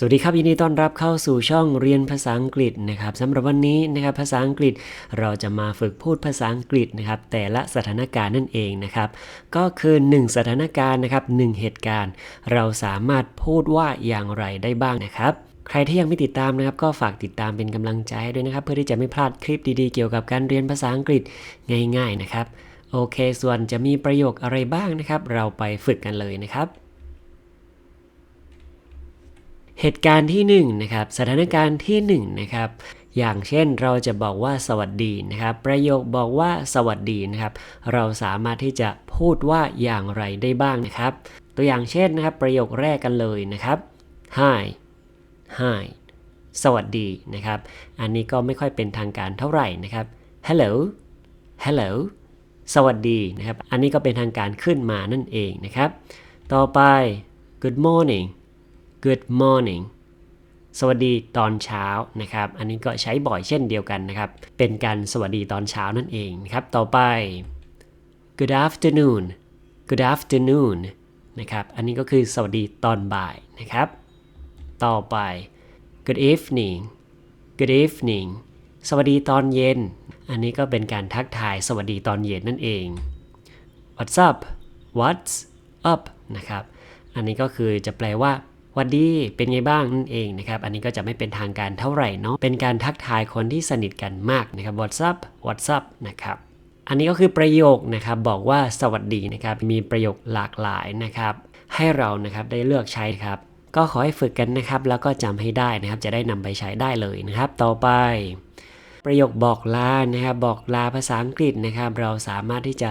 สวัสดีครับยินดีต้อนรับเข้าสู่ช่องเรียนภาษาอังกฤษนะครับสำหรับวันนี้นะครับภาษาอังกฤษเราจะมาฝึกพูดภาษาอังกฤษนะครับแต่ละสถานการณ์นั่นเองนะครับก็คือ 1 สถานการณ์นะครับหเหตุการณ์ เราสามารถพูดว่าอย่างไรได้บ้างนะครับใครที่ยังไม่ติดตามนะครับ ก็ฝากติดตามเป็นกำลังใจให้ด้วยนะครับ เพื่อที่จะไม่พลาดคลิปดีๆ เกี่ยวกับการเรียนภาษาอังกฤษง่าย ๆนะครับโอเค ส่วนจะมีประโยคอะไรบ้างนะครับ เราไปฝึกกันเลยนะครับ เหตุการณ์ที่1นงนะครับ สถานการณ์ที่1นงนะครับ อย่างเช่นเราจะบอกว่าสวัสดีนะครับ ประโยคบอกว่าสวัสดีนะครับ เราสามารถที่จะพูดว่าอย่างไรได้บ้างนะครับ ตัวอย่างเช่นนะครับ ประโยคแรกกันเลยนะครับ hi hi สวัสดีนะครับ อันนี้ก็ไม่ค่อยเป็นทางการเท่าไหร่นะครับ hello hello สวัสดีนะครับ อันนี้ก็เป็นทางการขึ้นมานั่นเองนะครับ ต่อไป good morning good morning สวัสดีตอนเช้านะครับ อันนี้ก็ใช้บ่อยเช่นเดียวกันนะครับ เป็นการสวัสดีตอนเช้านั่นเองนะครับ ต่อไป good afternoon good afternoon นะครับ อันนี้ก็คือสวัสดีตอนบ่ายนะครับ ต่อไป good evening good evening สวัสดีตอนเย็น อันนี้ก็เป็นการทักทายสวัสดีตอนเย็นนั่นเอง what's up what's up นะครับ อันนี้ก็คือจะแปลว่า วัสดีเป็นไงบ้างนั่นเองนะครับ อันนี้ก็จะไม่เป็นทางการเท่าไหร่เนาะ เป็นการทักทายคนที่สนิทกันมากนะครับ what's up what's up นะครับ อันนี้ก็คือประโยคนะครับบอกว่าสวัสดีนะครับ มีประโยคหลากหลายนะครับ ให้เรานะครับได้เลือกใช้ครับ ก็ขอให้ฝึกกันนะครับ แล้วก็จำให้ได้นะครับ จะได้นำไปใช้ได้เลยนะครับ ต่อไปประโยคบอกลา นะครับ บอกลาภาษาอังกฤษนะครับ เราสามารถที่จะ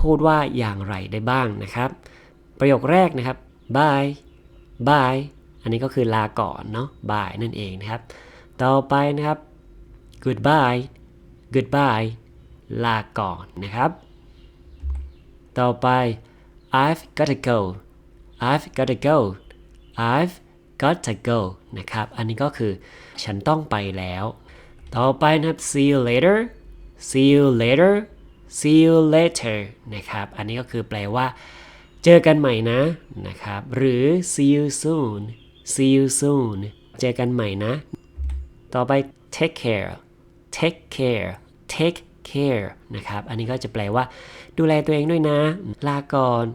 พูดว่าอย่างไรได้บ้างนะครับ ประโยคแรกนะครับ bye bye อันนี้ก็คือลาก่อนเนาะ bye นั่นเองนะครับ ต่อไปนะครับ goodbye goodbye ลาก่อนนะครับ ต่อไป I've gotta go I've gotta go I've gotta go นะครับ อันนี้ก็คือฉันต้องไปแล้ว ต่อไปนะครับ see you later see you later see you later นะครับ อันนี้ก็คือแปลว่า เจอกันใหม่นะนะครับ หรือ see you soon see you soon เจอกันใหม่นะ ต่อไป take care take care take care นะครับ อันนี้ก็จะแปลว่า ดูแลตัวเองด้วยนะ ลาก่อน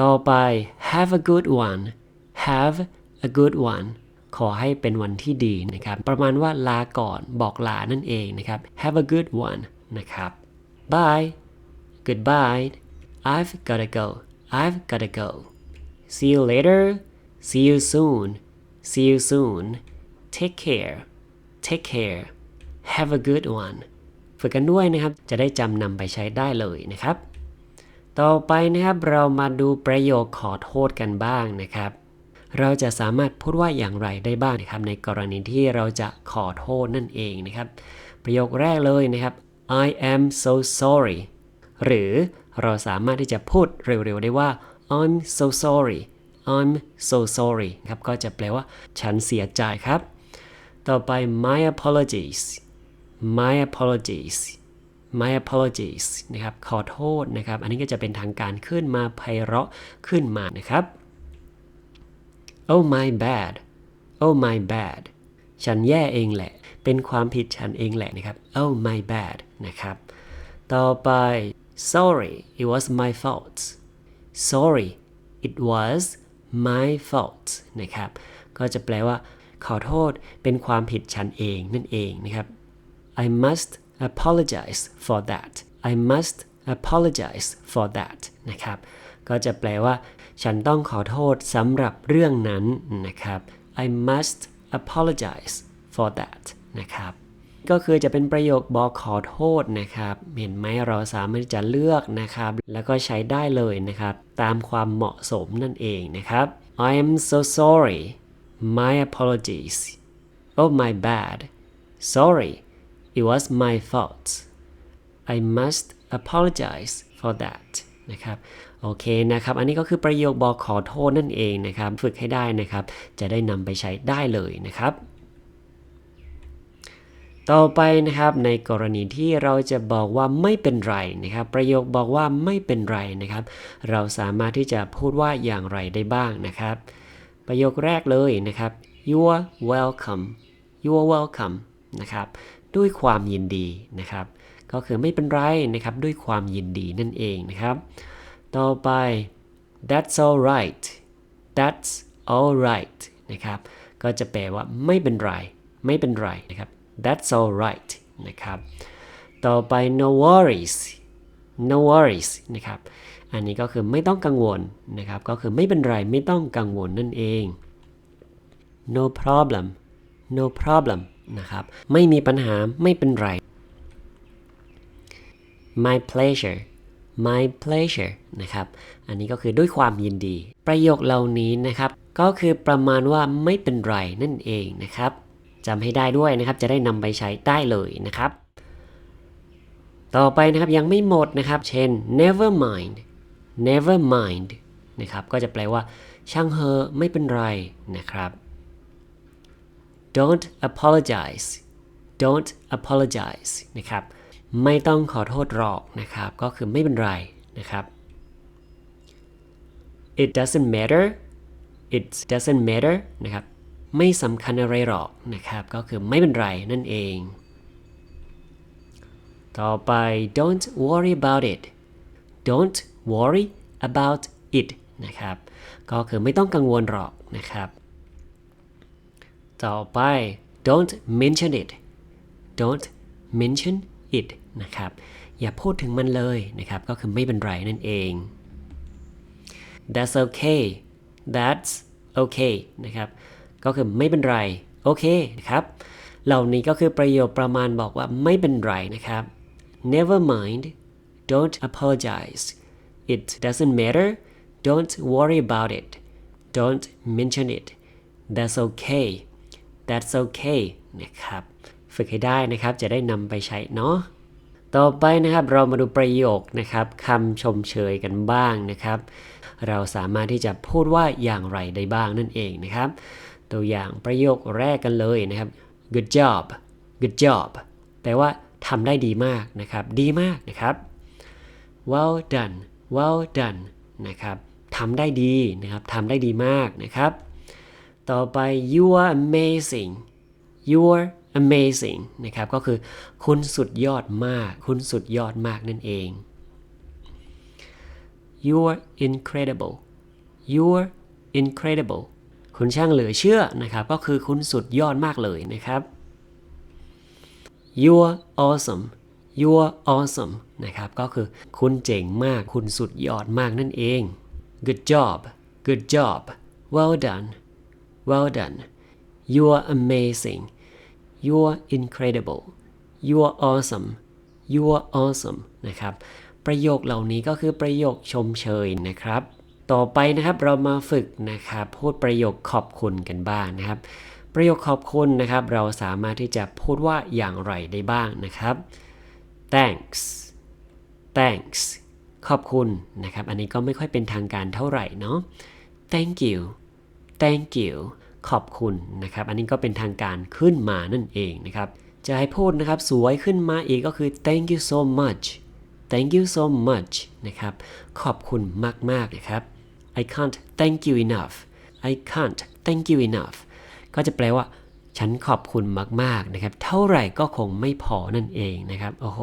ต่อไป have a good one have a good one ขอให้เป็นวันที่ดีนะครับ ประมาณว่าลาก่อนบอกลานั่นเองนะครับ have a good one นะครับ bye goodbye I've gotta go I've gotta go see you later see you soon see you soon take care take care have a good one ฝึกกันด้วยนะครับ จะได้จำนำไปใช้ได้เลยนะครับ ต่อไปนะครับเรามาดูประโยคขอโทษกันบ้างนะครับ เราจะสามารถพูดว่าอย่างไรได้บ้างนะครับ ในกรณีที่เราจะขอโทษนั่นเองนะครับ ประโยคแรกเลยนะครับ I am so sorry หรือ เราสามารถที่จะพูดเร็วๆได้ว่า I'm so sorry I'm so sorry ครับ ก็จะแปลว่า ฉันเสียใจครับ ต่อไป my apologies my apologies my apologies นะครับ ขอโทษนะครับ อันนี้ก็จะเป็นทางการขึ้นมาไพเราะขึ้นมานะครับ oh my bad oh my bad ฉันแย่เองแหละ เป็นความผิดฉันเองแหละนะครับ oh my bad นะครับ ต่อไป sorry it was my fault sorry it was my fault นะครับ ก็จะแปลว่า ขอโทษเป็นความผิดฉันเองนั่นเองนะครับ I must apologize for that I must apologize for that นะครับ ก็จะแปลว่า ฉันต้องขอโทษสำหรับเรื่องนั้นนะครับ I must apologize for that นะครับ ก็คือจะเป็นประโยคบอกขอโทษนะครับ เห็นไหมเราสามารถจะเลือกนะครับ แล้วก็ใช้ได้เลยนะครับ ตามความเหมาะสมนั่นเองนะครับ I am so sorry my apologies oh my bad sorry it was my fault I must apologize for that นะครับโอเคนะครับ อันนี้ก็คือประโยคบอกขอโทษนั่นเองนะครับ ฝึกให้ได้นะครับ จะได้นำไปใช้ได้เลยนะครับ ต่อไปนะครับในกรณีที่เราจะบอกว่าไม่เป็นไรนะครับ ประโยคบอกว่าไม่เป็นไรนะครับ เราสามารถที่จะพูดว่าอย่างไรได้บ้างนะครับ ประโยคแรกเลยนะครับ you're welcome you're welcome นะครับด้วยความยินดีนะครับ ก็คือไม่เป็นไรนะครับด้วยความยินดีนั่นเองนะครับ ต่อไป that's all right that's all right นะครับก็จะแปลว่าไม่เป็นไร ไม่เป็นไรนะครับ that's all right นะครับ ต่อไป no worries no worries นะครับ อันนี้ก็คือไม่ต้องกังวลนะครับ ก็คือไม่เป็นไรไม่ต้องกังวลนั่นเอง no problem no problem นะครับ ไม่มีปัญหาไม่เป็นไร my pleasure my pleasure นะครับ อันนี้ก็คือด้วยความยินดี ประโยคเหล่านี้นะครับ ก็คือประมาณว่าไม่เป็นไรนั่นเองนะครับ จำให้ได้ด้วยนะครับ จะได้นำไปใช้ได้เลยนะครับ ต่อไปนะครับยังไม่หมดนะครับ เช่น never mind never mind นะครับ ก็จะแปลว่า ช่างเหอไม่เป็นไรนะครับ don't apologize don't apologize นะครับ ไม่ต้องขอโทษหรอกนะครับ ก็คือไม่เป็นไรนะครับ it doesn't matter it doesn't matter นะครับ ไม่สำคัญอะไรหรอกนะครับ ก็คือไม่เป็นไรนั่นเอง ต่อไป don't worry about it don't worry about it นะครับ ก็คือไม่ต้องกังวลหรอกนะครับ ต่อไป don't mention it don't mention it นะครับ อย่าพูดถึงมันเลยนะครับ ก็คือไม่เป็นไรนั่นเอง that's okay that's okay นะครับ ก็คือไม่เป็นไร โอเคนะครับ เหล่านี้ก็คือประโยคประมาณบอกว่าไม่เป็นไรนะครับ never mind don't apologize it doesn't matter don't worry about it don't mention it that's okay that's okay นะครับ ฝึกให้ได้นะครับจะได้นำไปใช้เนาะต่อไปนะครับเรามาดูประโยคนะครับคำชมเชยกันบ้างนะครับ เราสามารถที่จะพูดว่าอย่างไรได้บ้างนั่นเองนะครับ ตัวอย่างประโยคแรกกันเลยนะครับ good job good job แปลว่าทำได้ดีมากนะครับ ดีมากนะครับ well done well done นะครับทำได้ดีนะครับทำได้ดีมากนะครับ ต่อไป you are amazing you are amazing นะครับ ก็คือคุณสุดยอดมาก คุณสุดยอดมากนั่นเอง you are incredible you are incredible คุณช่างเหลือเชื่อนะครับก็คือคุณสุดยอดมากเลยนะครับ You're awesome You're awesome นะครับก็คือคุณเจ๋งมากคุณสุดยอดมากนั่นเอง good job good job well done well done You're amazing You're incredible You're awesome You're awesome นะครับประโยคเหล่านี้ก็คือประโยคชมเชยนะครับ ต่อไปนะครับเรามาฝึกนะครับพูดประโยคขอบคุณกันบ้างนะครับ ประโยคขอบคุณนะครับ เราสามารถที่จะพูดว่าอย่างไรได้บ้างนะครับ thanks thanks ขอบคุณนะครับ อันนี้ก็ไม่ค่อยเป็นทางการเท่าไหร่เนาะ thank you thank you ขอบคุณนะครับ อันนี้ก็เป็นทางการขึ้นมานั่นเองนะครับ จะให้พูดนะครับสวยขึ้นมาอีกก็คือ thank you so much thank you so much นะครับ ขอบคุณมาก ๆ นะครับ I can't thank you enough I can't thank you enough ก็จะแปลว่าฉันขอบคุณมากๆนะครับ เท่าไหร่ก็คงไม่พอนั่นเองนะครับ โอ้โห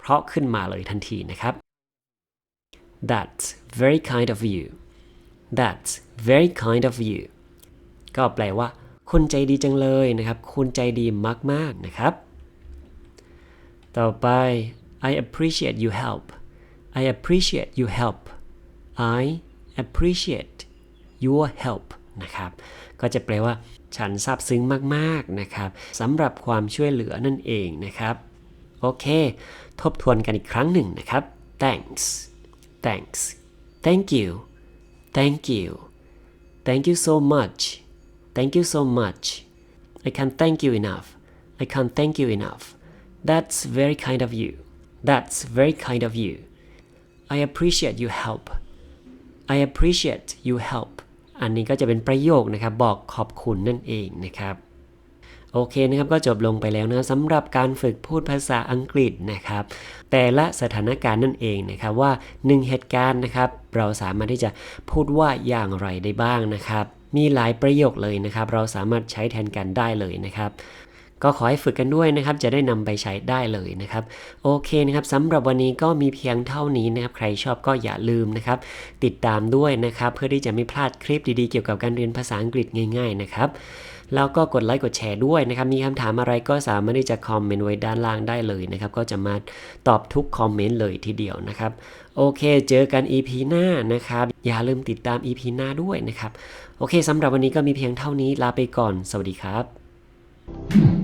เพราะขึ้นมาเลยทันทีนะครับ That's very kind of you That's very kind of you ก็แปลว่าคุณใจดีจังเลยนะครับ คุณใจดีมากๆนะครับ ต่อไป I appreciate you help I appreciate you help I appreciate your help นะครับ ก็จะแปลว่า ฉันซาบซึ้งมากๆนะครับสำหรับความช่วยเหลือนั่นเองนะครับ โอเค ทบทวนกันอีกครั้งหนึ่งนะครับ thanks thanks thank you thank you thank you so much thank you so much I can't thank you enough I can't thank you enough that's very kind of you that's very kind of you I appreciate your help I appreciate your help อันนี้ก็จะเป็นประโยคนะครับ บอกขอบคุณนั่นเองนะครับ โอเคนะครับก็จบลงไปแล้วนะสำหรับการฝึกพูดภาษาอังกฤษนะครับ แต่ละสถานการณ์นั่นเองนะครับว่า 1 เหตุการณ์นะครับ เราสามารถที่จะพูดว่าอย่างไรได้บ้างนะครับ มีหลายประโยคเลยนะครับ เราสามารถใช้แทนกันได้เลยนะครับ ก็ขอให้ฝึกกันด้วยนะครับ จะได้นำไปใช้ได้เลยนะครับ โอเคนะครับสำหรับวันนี้ก็มีเพียงเท่านี้นะครับ ใครชอบก็อย่าลืมนะครับ ติดตามด้วยนะครับ เพื่อที่จะไม่พลาดคลิปดีๆ เกี่ยวกับการเรียนภาษาอังกฤษง่าย ๆ นะครับแล้วก็กดไลค์กดแชร์ด้วยนะครับ มีคำถามอะไรก็สามารถที่จะคอมเมนต์ไว้ด้านล่างได้เลยนะครับ ก็จะมาตอบทุกคอมเมนต์เลยทีเดียวนะครับ โอเค เจอกัน EP หน้านะครับ อย่าลืมติดตาม EP หน้าด้วยนะครับ โอเคสำหรับวันนี้ก็มีเพียงเท่านี้ ลาไปก่อน สวัสดีครับ